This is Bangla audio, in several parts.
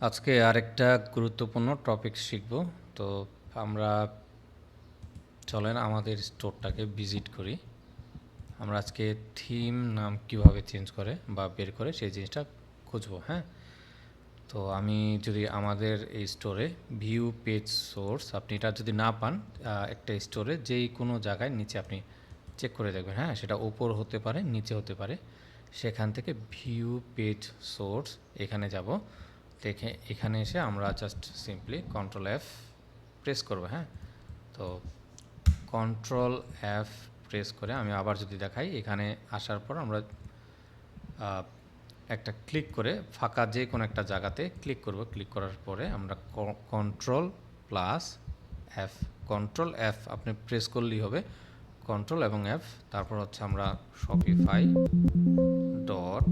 আজকে আরেকটা গুরুত্বপূর্ণ টপিক শিখব। তো আমরা চলেন আমাদের স্টোরটাকে ভিজিট করি। আমরা আজকে থিম নাম কীভাবে চেঞ্জ করে বা বের করে সেই জিনিসটা খুঁজবো হ্যাঁ? তো আমি যদি আমাদের এই স্টোরে ভিউ পেজ সোর্স আপনি এটা যদি না পান একটা স্টোরে যেই কোনো জায়গায় নিচে আপনি চেক করে দেখবেন হ্যাঁ? সেটা ওপর হতে পারে, নিচে হতে পারে। সেখান থেকে ভিউ পেজ সোর্স এখানে যাব। দেখে এখানে এসে আমরা just simply control F press করব হ্যাঁ? তো কন্ট্রোল এফ প্রেস করে আমি আবার যদি দেখাই, এখানে আসার পর আমরা একটা ক্লিক করে ফাঁকা যে কোনো একটা জায়গাতে ক্লিক করব। ক্লিক করার পরে আমরা control plus F control F আপনি প্রেস করলেই হবে। কন্ট্রোল এবং এফ তারপর হচ্ছে আমরা শপিফাই ডট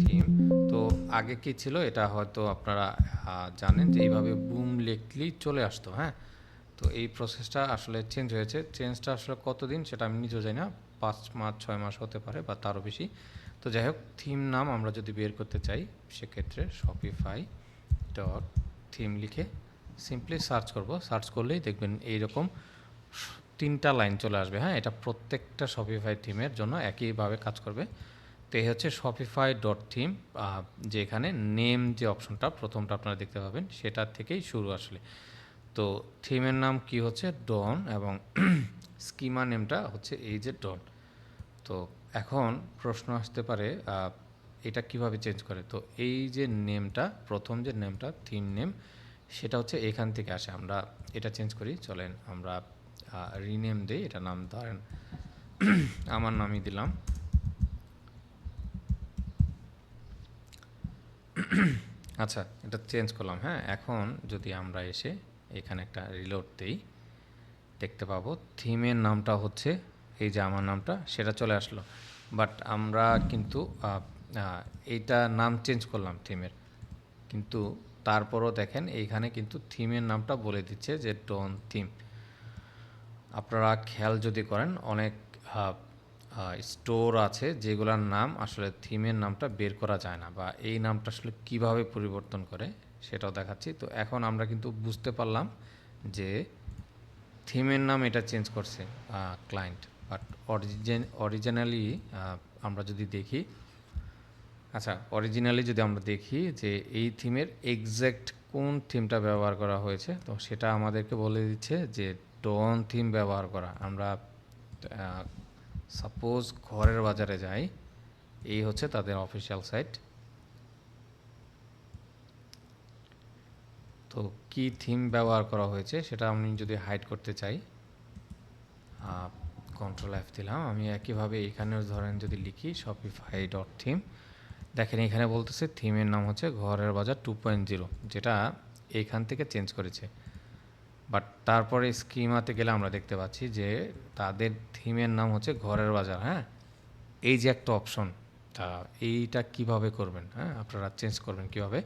থিম আগে কি ছিল? এটা হয়তো আপনারা জানেন যে এইভাবে বুম লিখলেই চলে আসতো হ্যাঁ? তো এই প্রসেসটা আসলে চেঞ্জ হয়েছে। চেঞ্জটা আসলে কতদিন সেটা আমি নিজেও জানি না। পাঁচ মাস ছয় মাস হতে পারে বা তারও বেশি। তো যাই হোক থিম নাম আমরা যদি বের করতে চাই, সেক্ষেত্রে শপিফাই ডট থিম লিখে সিম্পলি সার্চ করব। সার্চ করলেই দেখবেন এইরকম তিনটা লাইন চলে আসবে হ্যাঁ? এটা প্রত্যেকটা শপিফাই থিমের জন্য একইভাবে কাজ করবে। তো এই হচ্ছে শপিফাই ডট থিম যেখানে নেম যে অপশনটা প্রথমটা আপনারা দেখতে পাবেন, সেটা থেকেই শুরু আসলে। তো থিমের নাম কি হচ্ছে? ডন এবং স্কিমা নেমটা হচ্ছে এই যে ডন তো এখন প্রশ্ন আসতে পারে এটা কীভাবে চেঞ্জ করে? তো এই যে নেমটা প্রথম যে নেমটা থিম নেম সেটা হচ্ছে এখান থেকে আসে। আমরা এটা চেঞ্জ করি, চলেন আমরা রিনেম দিই, এটা নাম ধরেন। আমার নামই দিলাম। আচ্ছা এটা চেঞ্জ করলাম হ্যাঁ? এখন যদি আমরা এসে এখানে একটা রিলোড দিই, দেখতে পাবো থিমের নামটা হচ্ছে, এই যে আমার নামটা, সেটা চলে আসলো। বাট আমরা কিন্তু এইটা নাম চেঞ্জ করলাম থিমের কিন্তু তারপরও দেখেন, এইখানে কিন্তু থিমের নামটা বলে দিচ্ছে যে ডন থিম আপনারা খেয়াল যদি করেন, অনেক স্টোর আছে যেগুলোর নাম আসলে থিমের নামটা বের করা যায় না বা এই নামটা আসলে কীভাবে পরিবর্তন করে সেটাও দেখাচ্ছি। তো এখন আমরা কিন্তু বুঝতে পারলাম যে থিমের নাম এটা চেঞ্জ করছে ক্লায়েন্ট বাট অরিজিন অরিজিনালি আমরা যদি দেখি আচ্ছা অরিজিনালি যদি আমরা দেখি যে এই থিমের এক্স্যাক্ট কোন থিমটা ব্যবহার করা হয়েছে, তো সেটা আমাদেরকে বলে দিচ্ছে যে ডন থিম ব্যবহার করা। আমরা সাপোজ ঘরের বাজারে যাই, এই হচ্ছে তাদের অফিসিয়াল সাইট তো কি থিম ব্যবহার করা হয়েছে সেটা আমি যদি হাইড করতে চাই কন্ট্রোল এফ দিলাম, আমি একইভাবে এখানেও ধরেন যদি লিখি শপিফাই ডট থিম দেখেন এখানে বলতেছে থিমের নাম হচ্ছে ঘরের বাজার টু পয়েন্ট জিরো যেটা এইখান থেকে চেঞ্জ করেছে। বাট তারপরে স্কিমাতে গেলে আমরা দেখতে পাচ্ছি যে তাদের থিমের নাম হচ্ছে ঘরের বাজার হ্যাঁ? এই যে একটা অপশন তা এইটা কীভাবে করবেন হ্যাঁ? আপনারা চেঞ্জ করবেন কীভাবে?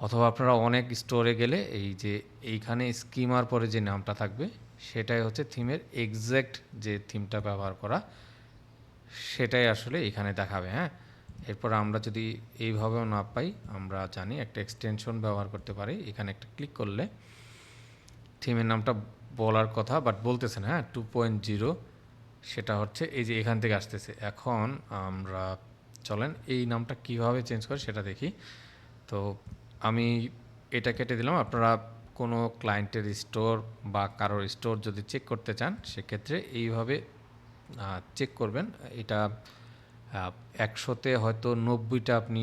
অথবা আপনারা অনেক স্টোরে গেলে এই যে এইখানে স্কিমার পরে যে নামটা থাকবে, সেটাই হচ্ছে থিমের এক্স্যাক্ট যে থিমটা ব্যবহার করা, সেটাই আসলে এখানে দেখাবে হ্যাঁ? এরপর আমরা যদি এইভাবেও না পাই, আমরা জানি একটা এক্সটেনশন ব্যবহার করতে পারি, এখানে একটা ক্লিক করলে থিমের নামটা বলার কথা বাট বলতেছে না হ্যাঁ টু পয়েন্ট জিরো সেটা হচ্ছে এই যে এখান থেকে আসতেছে। এখন আমরা চলেন, এই নামটা কীভাবে চেঞ্জ করে সেটা দেখি। তো আমি এটা কেটে দিলাম, আপনারা কোনো ক্লায়েন্টের স্টোর বা কারোর স্টোর যদি চেক করতে চান, সেক্ষেত্রে এইভাবে চেক করবেন। এটা একশোতে হয়তো নব্বইটা আপনি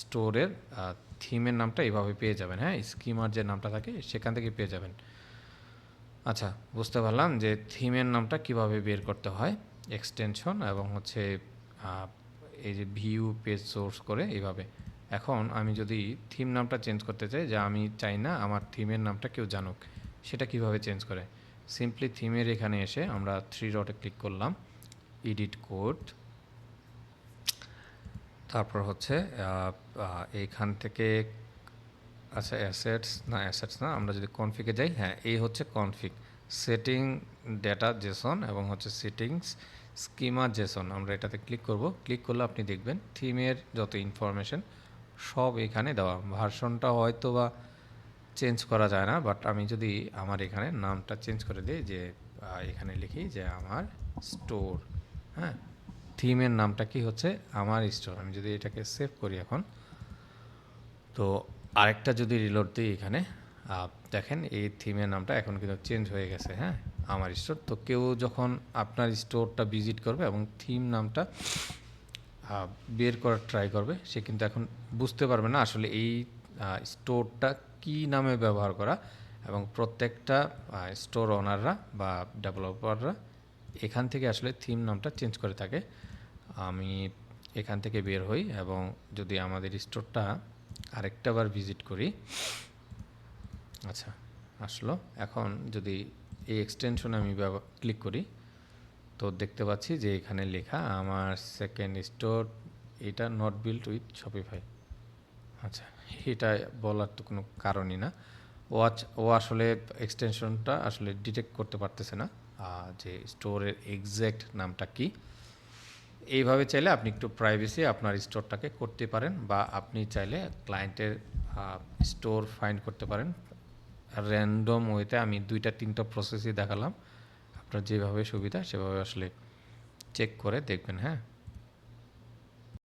স্টোরের থিমের নামটা এইভাবে পেয়ে যাবেন হ্যাঁ স্কিমার যে নামটা থাকে, সেখান থেকে পেয়ে যাবেন। আচ্ছা বুঝতে পারলাম যে থিমের নামটা কীভাবে বের করতে হয় এক্সটেনশন এবং হচ্ছে এই যে ভিউ পেজ সোর্স করে এইভাবে। এখন আমি যদি থিম নামটা চেঞ্জ করতে চাই যে আমি চাই না আমার থিমের নামটা কেউ জানুক, সেটা কীভাবে চেঞ্জ করে? সিম্পলি থিমের এখানে এসে আমরা থ্রি ডটে ক্লিক করলাম এডিট কোড তারপর হচ্ছে এইখান থেকে আচ্ছা অ্যাসেটস না অ্যাসেটস না, আমরা যদি কনফিগে যাই হ্যাঁ এই হচ্ছে কনফিগ সেটিং ডেটা জেসন এবং হচ্ছে সেটিংস স্কিমা জেসন আমরা এটাতে ক্লিক করব। ক্লিক করলে আপনি দেখবেন থিমের যত ইনফরমেশন সব এখানে দেওয়া। ভার্সনটা হয়তো বা চেঞ্জ করা যায় না বাট আমি যদি আমার এখানে নামটা চেঞ্জ করে দিই, যে এখানে লিখি যে, আমার স্টোর হ্যাঁ থিমের নামটা কি হচ্ছে? আমার স্টোর আমি যদি এটাকে সেভ করি এখন, তো আরেকটা যদি রিলোড দিই এখানে দেখেন এই থিমের নামটা এখন কিন্তু চেঞ্জ হয়ে গেছে হ্যাঁ আমার স্টোর তো কেউ যখন আপনার স্টোরটা ভিজিট করবে এবং থিম নামটা বের করার ট্রাই করবে, সে কিন্তু এখন বুঝতে পারবে না আসলে এই স্টোরটা কি নামে ব্যবহার করা এবং প্রত্যেকটা স্টোর ওনাররা বা ডেভেলপাররা এখান থেকে আসলে থিম নামটা চেঞ্জ করে থাকে। আমি এখান থেকে বের হই এবং যদি আমাদের স্টোরটা আরেকটা বার ভিজিট করি। আচ্ছা আসলো। এখন যদি এই এক্সটেনশন আমি ক্লিক করি, তো দেখতে পাচ্ছি যে এখানে লেখা, আমার সেকেন্ড স্টোর এটা নট বিল্ড উইথ শপিফাই আচ্ছা এটা বলার তো কোনো কারণই না। ও আচ- ও আসলে এক্সটেনশনটা আসলে ডিটেক্ট করতে পারতেছে না। যে স্টোরের এক্স্যাক্ট নামটা কি? এইভাবে চাইলে আপনি একটু প্রাইভেসি আপনার স্টোরটাকে করতে পারেন বা আপনি চাইলে ক্লায়েন্টের স্টোর ফাইন্ড করতে পারেন। র্যান্ডম ওয়েতে আমি দুইটা, তিনটা প্রসেসই দেখালাম। আপনার যেভাবে সুবিধা সেভাবে আসলে চেক করে দেখবেন হ্যাঁ?